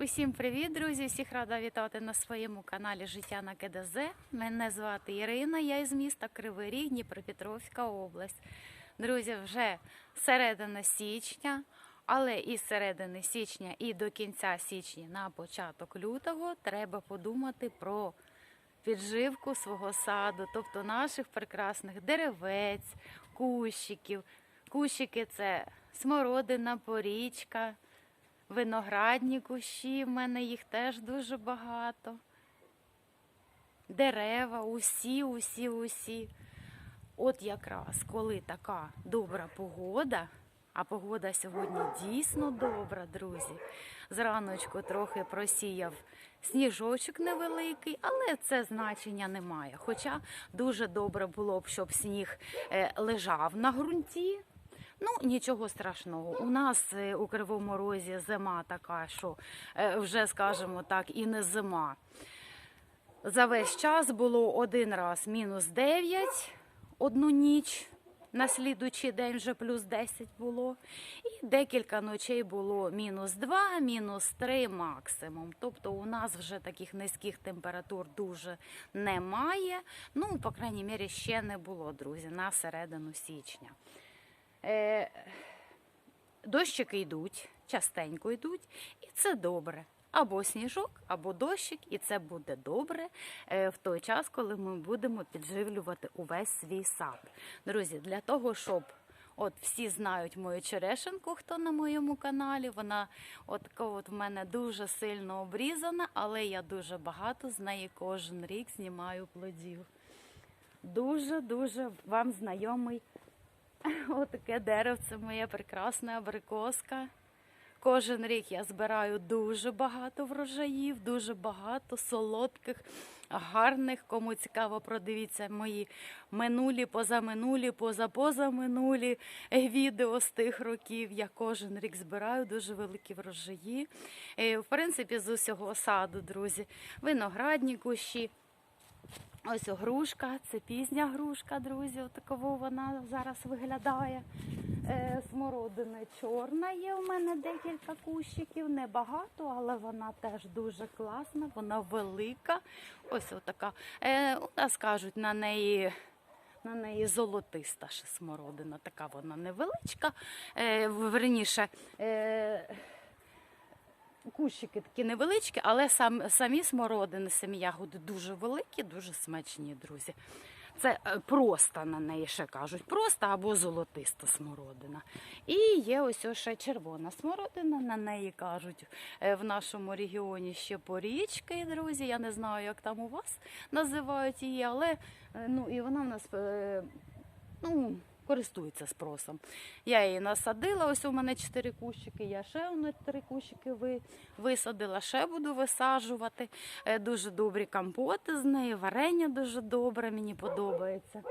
Усім привіт, друзі! Всіх рада вітати на своєму каналі Життя на КДЗ. Мене звати Ірина, я із міста Кривий Ріг, Дніпропетровська область. Друзі, вже середина січня, але із середини січня і до кінця січня на початок лютого треба подумати про підживку свого саду, тобто наших прекрасних деревець, кущиків. Кущики це смородина, порічка, виноградні кущі. В мене їх теж дуже багато. Дерева, усі, усі, усі. От якраз коли така добра погода, а погода сьогодні дійсно добра, друзі. Зраночку трохи просіяв сніжочок невеликий, але це значення не має. Хоча дуже добре було б, щоб сніг е, лежав на ґрунті. Ну, нічого страшного. У нас е, у Кривому Розі зима така, що е, вже, скажімо так, і не зима. За весь час було один раз мінус 9, одну ніч. На слідуючий день вже плюс 10 було. І декілька ночей було мінус 2, мінус 3 максимум. Тобто у нас вже таких низьких температур дуже немає. Ну, по крайній мірі, ще не було, друзі, на середину січня. Е, дощики йдуть, частенько йдуть, і це добре. Або сніжок, або дощик, і це буде добре е, в той час, коли ми будемо підживлювати увесь свій сад. Друзі, для того, щоб от всі знають мою черешенку, хто на моєму каналі, вона от от в мене дуже сильно обрізана, але я дуже багато з неї кожен рік знімаю плодів. Дуже-дуже вам знайомий Отаке деревце моє прекрасне абрикоска. Кожен рік я збираю дуже багато врожаїв, дуже багато солодких, гарних. Кому цікаво, продивіться мої минулі, позаминулі, позапозаминулі відео з тих років. Я кожен рік збираю дуже великі врожаї. Е, В принципі, з усього саду, друзі, виноградні кущі. Ось грушка, це пізня грушка, друзі. Отаково вона зараз виглядає. Е, смородина чорна є у мене декілька кущиків, небагато, але вона теж дуже класна, вона велика. Ось отака. Е, у нас кажуть на неї. На неї золотиста ще смородина, така вона невеличка. Е, верніше, Кущики такі невеличкі, але сам, самі смородини, самі ягоди дуже великі, дуже смачні, друзі. Це е, просто на неї ще кажуть, просто або золотиста смородина. І є ось ще червона смородина, на неї кажуть е, в нашому регіоні ще порічки, друзі. Я не знаю, як там у вас називають її, але е, ну, і вона в нас ну, користується спросом. Я її насадила, ось у мене чотири кущики, я ще воно три кущики ви, висадила, ще буду висаджувати. Е, Дуже добрі компоти з неї, варення дуже добре, мені подобається.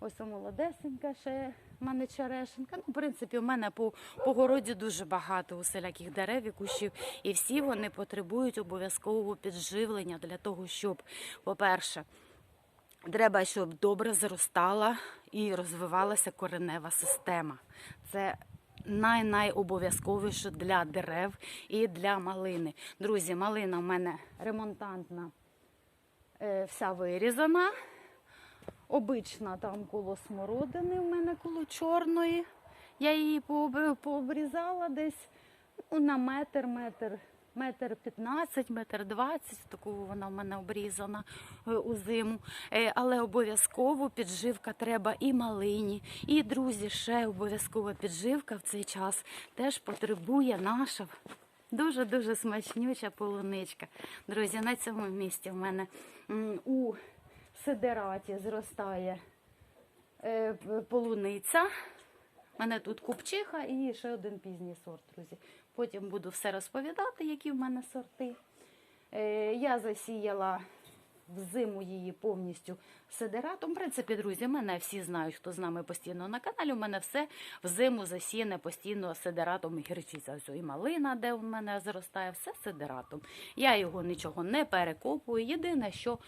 Ось у молодесенька ще в мене черешенка. Ну, в принципі, у мене по, по городі дуже багато усіляких дерев і кущів, і всі вони потребують обов'язкового підживлення для того, щоб, по-перше, Треба, щоб добре зростала і розвивалася коренева система. Це най-найобов'язковіше для дерев і для малини. Друзі, малина в мене ремонтантна, е, вся вирізана. Обична там коло смородини, в мене коло чорної. Я її пообрізала десь ну, на метр, метр, 15, метр 20, таку вона в мене обрізана е, у зиму. Е, Але обов'язково підживка треба і малині, і друзі, ще обов'язкова підживка в цей час теж потребує наша дуже-дуже смачнюча полуничка. Друзі, на цьому місці в мене у сидераті зростає е, полуниця. У мене тут купчиха і ще один пізній сорт, друзі. Потім буду все розповідати, які в мене сорти. Е, я засіяла взиму її повністю сидератом. В принципі, друзі, мене всі знають, хто з нами постійно на каналі. У мене все взиму засіяне постійно сидератом і гірчиця. Ось і малина, де в мене зростає, все сидератом. Я його нічого не перекопую. Єдине, що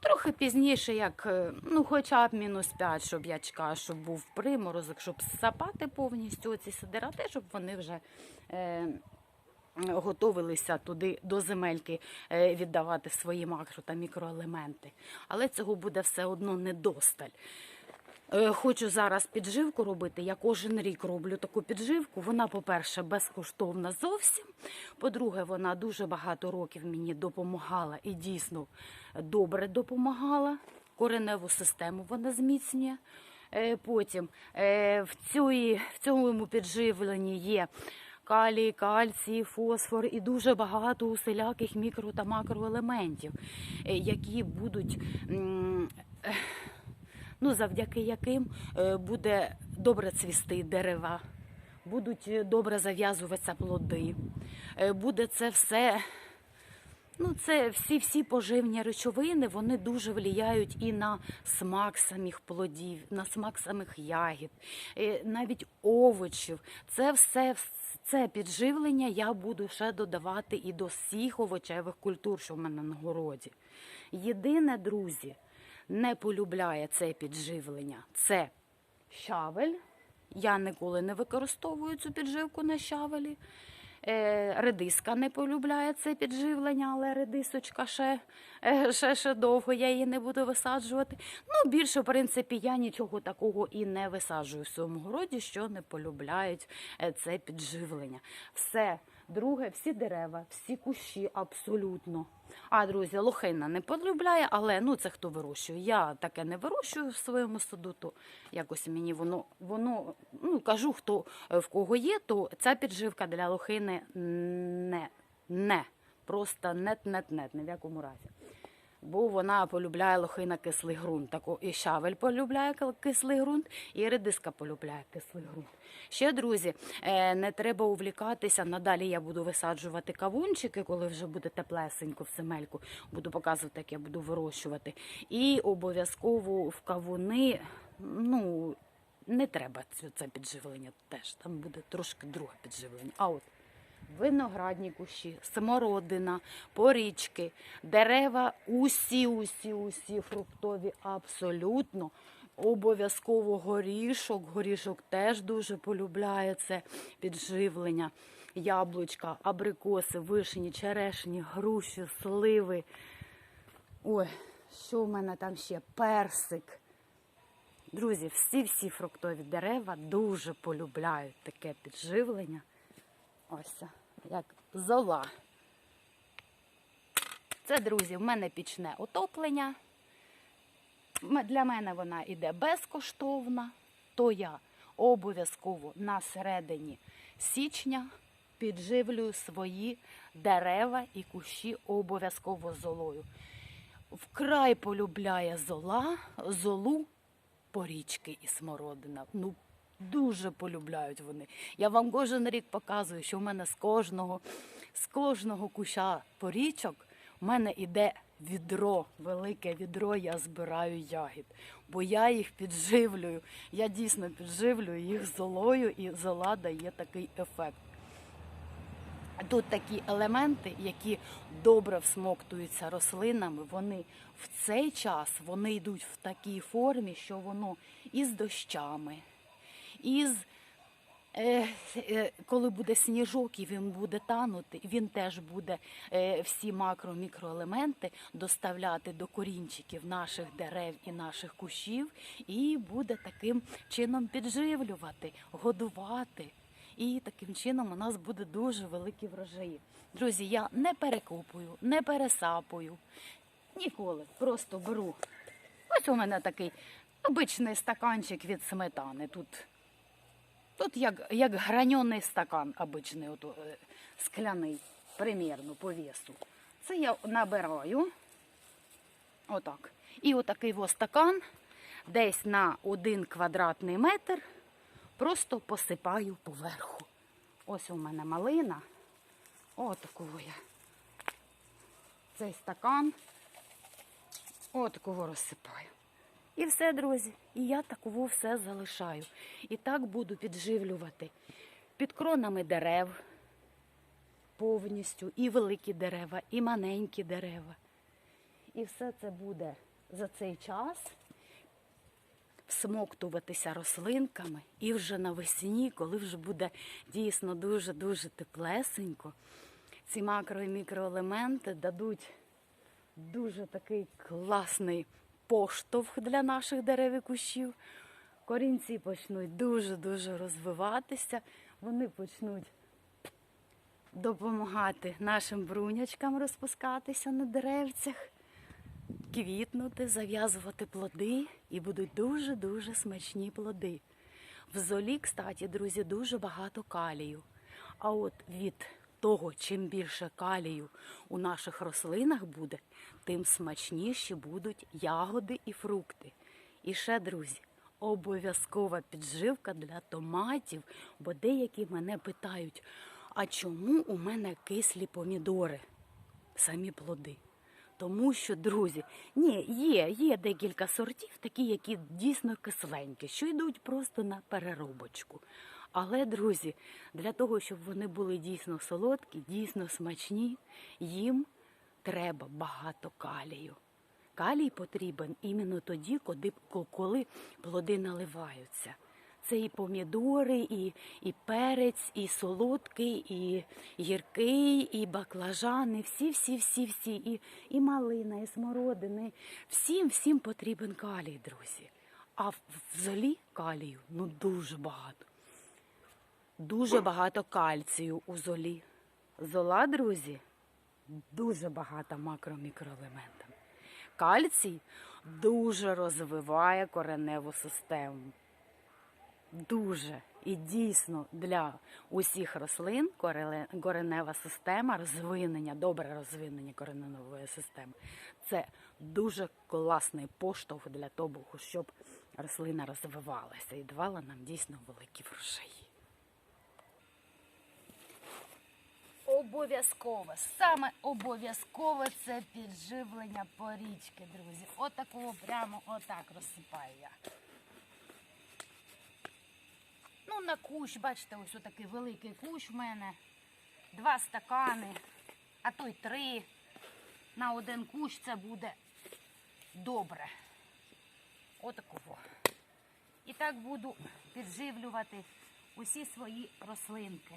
Трохи пізніше, як е, ну, хоча б мінус 5, щоб я чекала, щоб був приморозок, щоб сапати повністю ці сидирати, щоб вони вже е, готовилися туди до земельки е, віддавати свої макро та мікроелементи. Але цього буде все одно недосталь. Е, Хочу зараз підживку робити. Я кожен рік роблю таку підживку. Вона, по-перше, безкоштовна зовсім. По-друге, вона дуже багато років мені допомагала і дійсно добре допомагала. Кореневу систему вона зміцнює. Е, Потім е, в, цій, в цьому підживленні є калій, кальцій, фосфор і дуже багато усіляких мікро та макроелементів, е, які будуть. ну, завдяки яким буде добре цвісти дерева, будуть добре зав'язуватися плоди. Буде це все. Ну, це всі всі поживні речовини, вони дуже влияють і на смак самих плодів, на смак самих ягід, е, навіть овочів. Це все це підживлення я буду ще додавати і до всіх овочевих культур, що в мене на городі. Єдине, друзі, не полюбляє це підживлення. Це щавель. Я ніколи не використовую цю підживку на щавелі. Е, редиска не полюбляє це підживлення, але редисочка ще, е, ще, ще довго, я її не буду висаджувати. Ну, більше, в принципі, я нічого такого і не висаджую в своєму городі, що не полюбляють е, це підживлення. Все. Друге, всі дерева, всі кущі абсолютно. А, друзі, лохина не полюбляє, але ну це хто вирощує. Я таке не вирощую в своєму саду, то якось мені воно, воно ну кажу, хто е, в кого є, то ця підживка для лохини не, не. Просто нет-нет-нет, ні в якому разі. Бо вона полюбляє лохина кислий ґрунт. Тако і щавель полюбляє кислий ґрунт, і редиска полюбляє кислий ґрунт. Ще, друзі, е, не треба увлікатися. Надалі я буду висаджувати кавунчики, коли вже буде теплесенько в земельку. Буду показувати, як я буду вирощувати. І обов'язково в кавуни, ну, не треба це підживлення теж. Там буде трошки друге підживлення. А от виноградні кущі, смородина, порічки, дерева, усі, усі, усі фруктові абсолютно. Обов'язково горішок. Горішок теж дуже полюбляє це підживлення. Яблучка, абрикоси, вишні, черешні, груші, сливи. Ой, що в мене там ще? Персик. Друзі, всі-всі фруктові дерева дуже полюбляють таке підживлення. Ось, як зола. Це, друзі, в мене пічне отоплення. Для мене вона йде безкоштовна, то я обов'язково на середині січня підживлюю свої дерева і кущі обов'язково золою. Вкрай полюбляє зола, золу порічки і смородина. Ну, дуже полюбляють вони. Я вам кожен рік показую, що в мене з кожного, з кожного куща порічок в мене іде відро, велике відро, я збираю ягід. Бо я їх підживлюю. Я дійсно підживлюю їх золою, і зола дає такий ефект. Тут такі елементи, які добре всмоктуються рослинами, вони в цей час вони йдуть в такій формі, що воно із дощами, із е, е, коли буде сніжок і він буде танути, він теж буде е, всі макро-мікроелементи доставляти до корінчиків наших дерев і наших кущів, і буде таким чином підживлювати, годувати. І таким чином у нас буде дуже великі врожаї. Друзі, я не перекупую, не пересапую. Ніколи. Просто беру. Ось у мене такий обичний стаканчик від сметани. Тут, тут як, як граньоний стакан обичний, от, е, скляний, примірно по весу. Це я набираю. Отак. І отакий ось стакан десь на один квадратний метр просто посипаю поверху. Ось у мене малина. Отакого я. Цей стакан. Отакого розсипаю. І все, друзі. І я такого все залишаю. І так буду підживлювати під кронами дерев повністю. І великі дерева, і маленькі дерева. І все це буде за цей час всмоктуватися рослинками, і вже навесні, коли вже буде дійсно дуже-дуже теплесенько, ці макро і мікроелементи дадуть дуже такий класний поштовх для наших дерев і кущів. Корінці почнуть дуже-дуже розвиватися, вони почнуть допомагати нашим брунячкам розпускатися на деревцях, квітнути, зав'язувати плоди і будуть дуже-дуже смачні плоди. В золі, кстати, друзі, дуже багато калію. А от від того, чим більше калію у наших рослинах буде, тим смачніші будуть ягоди і фрукти. І ще, друзі, обов'язкова підживка для томатів, бо деякі мене питають, а чому у мене кислі помідори, самі плоди? Тому що, друзі, ні, є, є декілька сортів, такі, які дійсно кисленькі, що йдуть просто на переробочку. Але, друзі, для того, щоб вони були дійсно солодкі, дійсно смачні, їм треба багато калію. Калій потрібен іменно тоді, коли, плоди наливаються. Це і помідори, і, і перець, і солодкий, і гіркий, і баклажани, всі, всі, всі, всі, і, і малина, і смородини. Всім, всім потрібен калій, друзі. А в золі калію ну дуже багато. Дуже багато кальцію у золі. Зола, друзі, дуже багата макро-мікроелементами. Кальцій дуже розвиває кореневу систему. Дуже і дійсно для усіх рослин коренева система, розвинення, добре розвинення кореневої системи це дуже класний поштовх для того, щоб рослина розвивалася і давала нам дійсно великі врожаї. Обов'язково, саме обов'язково це підживлення порічки, друзі. Отакого прямо отак розсипаю я. Ну, на кущ, бачите, ось отакий великий кущ в мене. Два стакани, а то й три. На один кущ це буде добре. Отакого. І так буду підживлювати усі свої рослинки.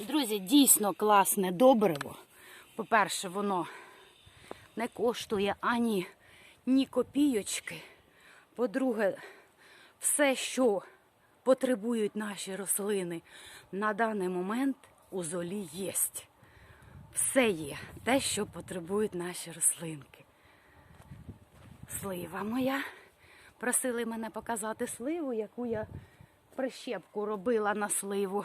Друзі, дійсно класне добриво. По-перше, воно не коштує ані ні копійочки. По-друге, все, що потребують наші рослини на даний момент у золі є. Все є, те, що потребують наші рослинки. Слива моя. Просили мене показати сливу, яку я прищепку робила на сливу.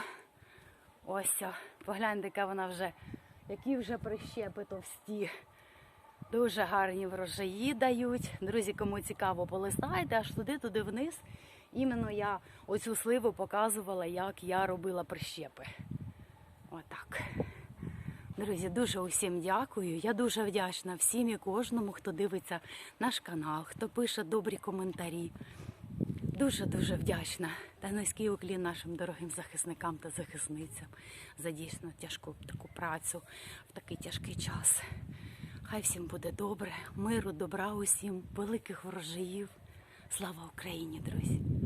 Ось, о, погляньте, яка вона вже, які вже прищепи товсті. Дуже гарні врожаї дають. Друзі, кому цікаво, полистайте аж туди, туди вниз. Іменно я оцю сливу показувала, як я робила прищепи. Отак. Друзі, дуже усім дякую. Я дуже вдячна всім і кожному, хто дивиться наш канал, хто пише добрі коментарі. Дуже-дуже вдячна та низький уклін нашим дорогим захисникам та захисницям за дійсно тяжку таку працю в такий тяжкий час. Хай всім буде добре, миру, добра усім, великих ворожаїв. Слава Україні, друзі!